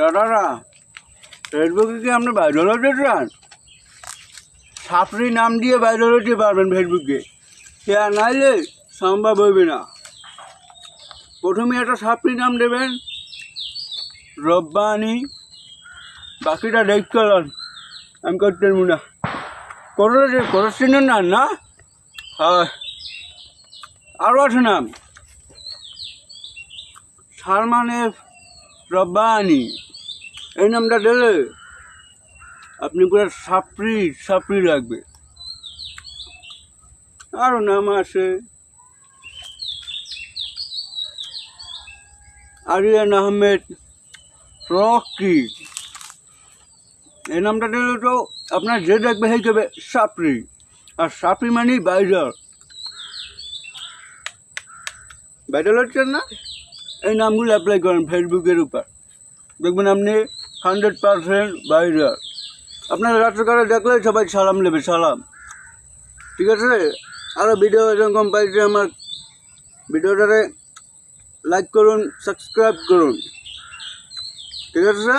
দাদারা ফেসবুকে কি আপনি ভাইরাল হতে চান? সাপড়ি নাম দিয়ে ভাইরাল হতে পারবেন ফেসবুকে সে আর নাইলে সম্ভব হইবে না। প্রথমে একটা সাপড়ি নাম দেবেন রব্বানি। বাকিটা দেখতে আমি করতে না। করো করো চিনেন না না? হ্যাঁ। আরও আছে নাম। সালমানের রব্বানি। এই নামটা দিলে আপনি পুরো সাপড়ি সাপড়ি লাগবে। আরও নাম আছে। আরিয়ান আহমেদ রকি। এই নামটা দিলে তো আপনার যে দেখবে সেই যাবে সাপড়ি। আর সাপড়ি মানেই বাইজার। ভাইরাল হচ্ছেন না? এই নামগুলো অ্যাপ্লাই করেন ফেসবুকের উপর। দেখবেন আপনি হান্ড্রেড পারসেন্ট ভাইরাল আপনার রাত্রকালে দেখলে সবাই সালাম নেবে, সালাম। ঠিক আছে? আরও ভিডিও এরকম পাইছে আমার। ভিডিওটারে লাইক করুন সাবস্ক্রাইব করুন। ঠিক আছে?